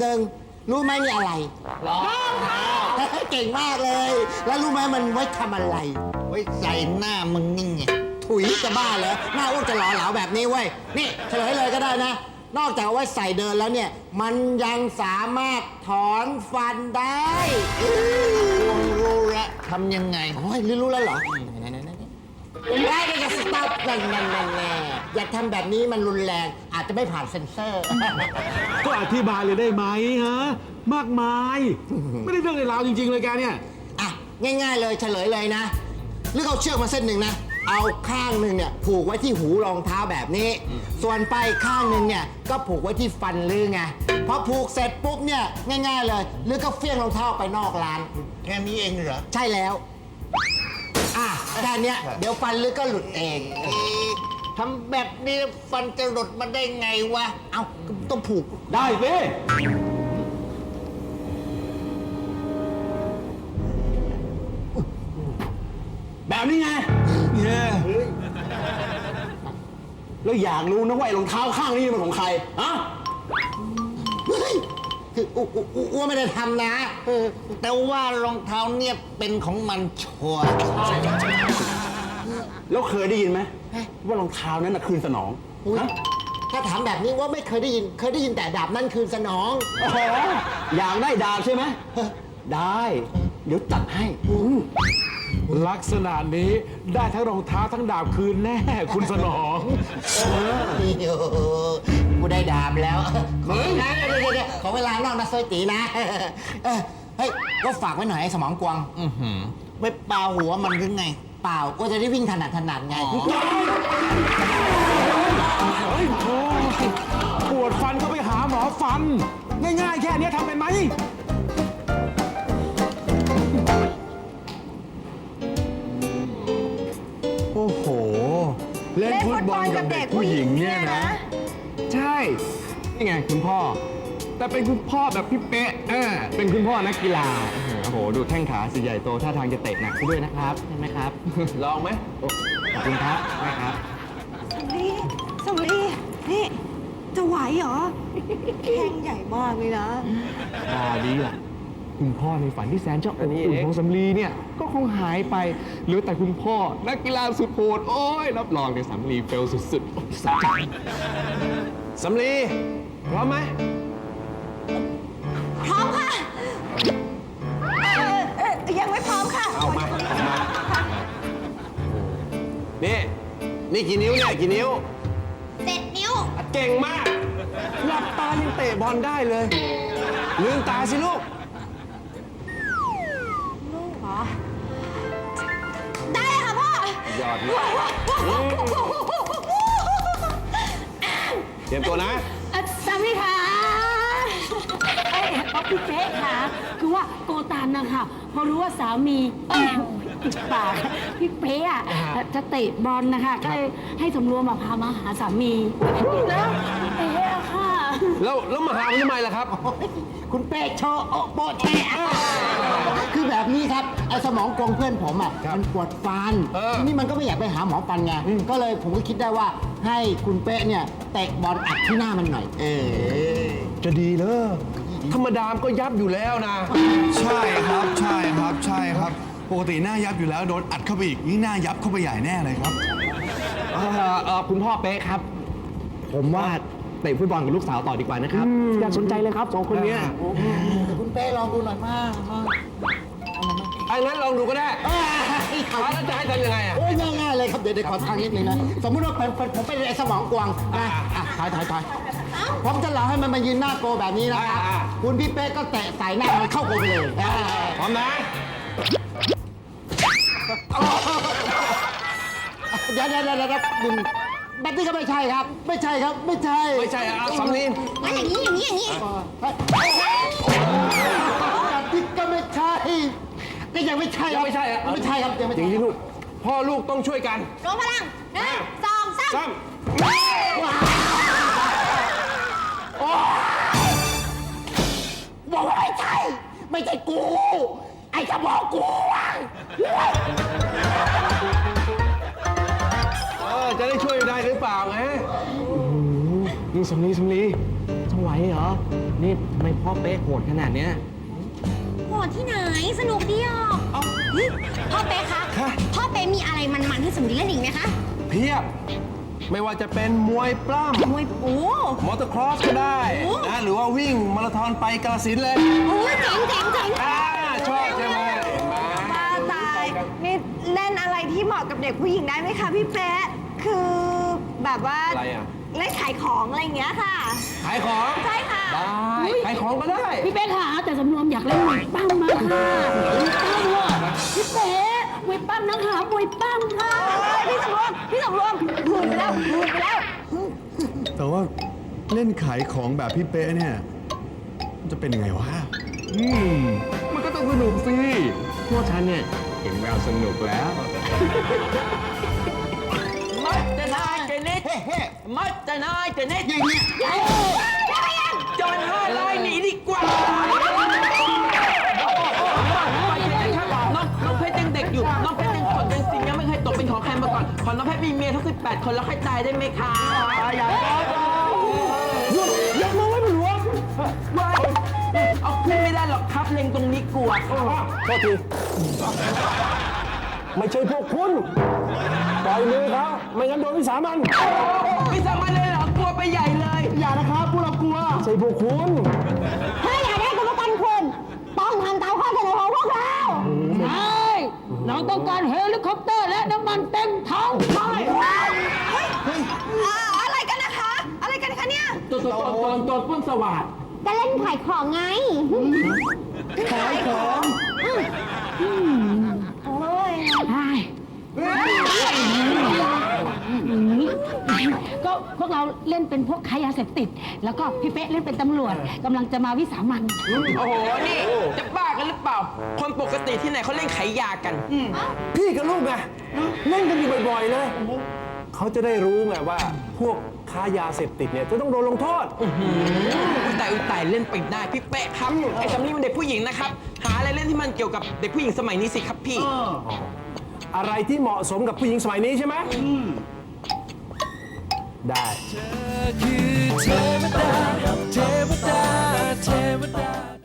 หนึ่งรู้ไหมนี่อะไร รองเท้าเก่งมากเลย แล้วรู้ไหมมันไว้ทำอะไร ไว้ใส่หน้ามึงนี่ไงถุยจะบ้าเหรอหน้าอ้วนจะหล่อเหลาแบบนี้เว้ย นี่เฉลยเลยก็ได้นะ นอกจากเอาไว้ใส่เดินแล้วเนี่ย มันยังสามารถถอนฟันได้อื้อรู้ละทำยังไงโอ้ยรู้แล้วเหรอไหนๆๆๆ ได้ได้จะ สต็อปนั่นนั่นนั่นแน่อย่าทำแบบนี้มันรุนแรง อาจจะไม่ผ่านเซ็นเซอร์ ก็อธิบายเลยได้ไหมฮะ มากมาย ไม่ได้เรื่องในราวจริง ๆ เลยแกเนี่ย อะ ง่ายๆเลยเฉลยเลยนะหรือเอาเชือกมาเส้นหนึ่งนะ เอาข้างหนึ่งเนี่ยผูกไว้ที่หูรองเท้าแบบนี้ ส่วนไปลายข้างหนึ่งเนี่ยก็ผูกไว้ที่ฟันลือไงพอผูกเสร็จปุ๊บเนี่ยง่าย ๆ เลยลือก็เฟี้ยงรองเท้าออกไปนอกร้าน แค่นี้เองเหรอ ใช่แล้ว อะ แค่เนี้ยเดี๋ยวฟันลือก็หลุดเองเอ๊ะทำแบบนี้ฟันจะหลุดมาได้ไงวะ เอาต้องผูก ได้สิแบบนี้ไงเนี่ยแล้วอยากรู้นะว่าไอ้รองเท้าข้างนี้มันของใครฮะเฮ้ย คืออ้วอ้วอ้วไม่ได้ทำนะเออแต่ว่ารองเท้าเนี่ยเป็นของมันชัวร์แล้วเคยได้ยินไหมว่ารองเท้านั้นน่ะคืนสนองอุ๊ยฮะถ้าถามแบบนี้ว่าไม่เคยได้ยิน เคยได้ยินแต่ดาบนั่นคืนสนองโอ้โหอยากได้ดาบใช่ไหมได้ เดี๋ยวจัดให้ลักษณะนี้ได้ทั้งรองเท้าทั้งดาบคืนแน่ คุณสนองนี่โอ้โห กูได้ดาบแล้วขอเวลาเดี๋ยวเดี๋ยวเดี๋ยวขอเวลานอกนะซอยตีนะเออเฮ้ยก็ฝากไว้หน่อยไอ้สมองกวางอื้อหือ ไปเปล่าหัวมันหรือไง เปล่าก็จะได้วิ่งถนัดถนัดไงเฮ้ยโอ้ยปวดฟันก็ไปหาหมอฟัน ง่ายๆ แค่เนี้ยทำเป็นไหม โอ้โห เล่นฟุตบอลกับเด็กผู้หญิงเนี่ยนะ ใช่ นี่ไงคุณพ่อ แต่เป็นคุณพ่อแบบพี่เป๊ะเออเป็นคุณพ่อนักกีฬาโอ้โห ดูแข้งขาสีใหญ่โตท่าทางจะเตะหนักด้วยนะครับใช่ไหมครับ ลองไหมโอ้ขอบคุณครับนะครับ สำลีสำลีนี่ จะไหวเหรอ แข้งใหญ่มากเลยนะ ตาดีล่ะ คุณพ่อในฝันที่แสนจะอบอุ่นของสำลีเนี่ย ก็คงหายไปเหลือแต่คุณพ่อ นักกีฬาสุดโหด โอ้ย รับรองในยสำลีเฟลสุดๆสะใจ สำลีพร้อมไหม พร้อมค่ะเออเออยังไม่พร้อมค่ะ เอามาเอามานี่ นี่กี่นิ้วเนี่ยกี่นิ้ว เจ็ดนิ้ว เก่งมาก หลับตายังเตะบอลได้เลยลืมตาสิลูก ลูกเหรอ ได้เลยค่ะพ่อ ยอดมาก เตรียมตัวนะสามีค่ะเอ้ยป๊อปพี่เป๊ะค่ะ คือว่าโกตันนะคะพอรู้ว่าสามีเอ้ยติดปากพี่เป๊ะอะจะเตะบอลนะคะ ก็เลยให้สำรวมมาพามาหาสามีแล้วพี่เป๊ะอะค่ะ แล้วแล้วมาหาผมทำไมล่ะครับ คุณเป้โชว์โอะโปะแชะคือแบบนี้ครับไอ้สมองกวงเพื่อนผมอะมันปวดฟันเออ ทีนี้มันก็ไม่อยากไปหาหมอฟันไงก็เลยผมก็คิดได้ว่าให้คุณเป้เนี่ยเตะบอลอัดที่หน้ามันหน่อย เออจะดีเลยธรรมดามก็ยับอยู่แล้วนะ ใช่ครับใช่ครับใช่ครับ ปกติหน้ายับอยู่แล้วโดนอัดเข้าไปอีกนี่หน้ายับเข้าไปใหญ่แน่เลยครับ เอ่อเอ่อคุณพ่อเป๊ะครับ ผมว่า เตะฟุตบอลกับลูกสาวต่อดีกว่านะครับอยากสนใจเลยครับสองคนเนี้ยคุณเป้ลองดูหน่อยมากไอ้งั้นลองดูก็ได้เอ้ยเขาแล้วจะให้ทำยังไงอะโอ้ยง่ายๆเลยครับ เดี๋ยวเดี๋ยวขอทางนิดนึงนะ สมมุติว่าเป็นเป็นผมเป็นไอ้สมองกวางนะอะถอยถอยถอยผมจะหลอกให้มันมายืนหน้าโกแบบนี้นะครับอ่าอ่าคุณพี่เป้ก็เตะใส่หน้ามันเข้าโกไปเลยอ่าพร้อมนะเดี๋ยวเดี๋ยวเดี๋ยวเดี๋ยวคุณ แบบนี้ก็ไม่ใช่ครับ ไม่ใช่ครับ ไม่ใช่ไม่ใช่อะเอาสำลีงั้นอย่างนี้อย่างนี้อย่างนี้แบบนี้ก็ไม่ใช่ ก็ยังไม่ใช่ครับยังไม่ใช่อะไม่ใช่ครับยังไม่อใช่ย่างนี้ลูกพ่อลูกต้องช่วยกันรวมพลังหนึ่งสองสามซ้ำบอกว่าไม่ใช่ ไม่ใช่กู ไอ้สมองกวางเออ จะได้ช่วยได้หรือเปล่าไงนี่สำลีสำลีจะไหวเหรอ นี่ทำไมพ่อเป๊ะโหดขนาดเนี้ย โหดที่ไหนสนุกดีอะเฮ้ยพ่อเป๊ะคะพ่อเป๊ะมีอะไรมันๆให้สมดีเล่นอีกไหมคะเพียบ ไม่ว่าจะเป็นมวยปล้มวยโอ้ำมอเตอร์ครอสก็ได้โอ้ นะหรือว่าวิ่งมาราธอนไปกาลสินธุ์เลยโหเจ๋งเจ๋งเจ๋ง อ่าชอบใช่ไหม บ้าตาย นี่ เล่นอะไรที่เหมาะกับเด็กผู้หญิงได้ไหมคะพี่เป๊ะ คือแบบว่าอะไรอะ เล่นขายของอะไรอย่างเงี้ยค่ะ ขายของใช่ค่ะ ได้ขายของก็ได้พี่เป๊ะค่ะแต่สำรวมอยากเล่นมวยปั้มมากค่ะมวยปั้มอะพี่เป๊ะมวยปั้มนะคะมวยปั้มค่ะพี่สำรวมพี่สำรวมหืนไปแล้วหืนไปแล้ว แต่ว่าเล่นขายของแบบพี่เป๊ะเนี่ยมันจะเป็นยังไงวะ อืมมันก็ต้องสนุกสิพวกฉันเนี่ย เห็นแววสนุกแล้ว มัดจะนายเจนิดเฮ้เฮ้มัดจะนายเจนิดอย่างเงี้ยจนห้าร้อยหนีดีกว่าน้องน้องเพชรยังเด็กอยู่ น้องเพชรยังสดยังสิงยังไม่เคยตกเป็นของใครมาก่อน ขอน้องเพชรมีเมียทั้ง18คนแล้วค่อยตายได้ไหมคะอย่าหยุดยกมือไว้หลวง เอาขึ้นไม่ได้หรอกครับ เล็งตรงนี้กลัวโทษทีไม่ใช่พวกคุณปล่อยมือเขาไม่งั้นโดนวิสามันไม่สามารถเลยเหรอกลัวไปใหญ่เลย อย่านะครับพวกเรากลัว ใช่พวกคุณถ้าอยากได้ตัวประกันคุณต้องทำตามข้อเสนอของพวกเราใช่เราต้องการเฮลิคอปเตอร์และน้ำมันเต็มถังใช่อ่าอะไรกันนะคะ อะไรกันคะเนี่ยตัวตัวตัวตัวตัวปุ้นสวัสด จะเล่นขายของไงขายของโอ้ยใช่ก็พวกเราเล่นเป็นพวกค้ายาเสพติด แล้วก็พี่เป๊ะเล่นเป็นตำรวจกำลังจะมาวิสามันโอ้โห นี่ จะบ้ากันหรือเปล่า คนปกติที่ไหนเขาเล่นขายยากัน พี่กับลูกไงเล่นกันอยู่บ่อยๆเลยเขาจะได้รู้ไงว่าพวก ค้ายาเสพติดเนี่ยจะต้องโดนลงโทษ อุ้ยตายอุ้ยตายเล่นไปได้พี่เป๊ะครับไอ้คำนี้มันเด็กผู้หญิงนะครับหาอะไรเล่นที่มันเกี่ยวกับเด็กผู้หญิงสมัยนี้สิครับพี่ อะไรที่เหมาะสมกับผู้หญิงสมัยนี้ใช่ไหมได้คือเทวดา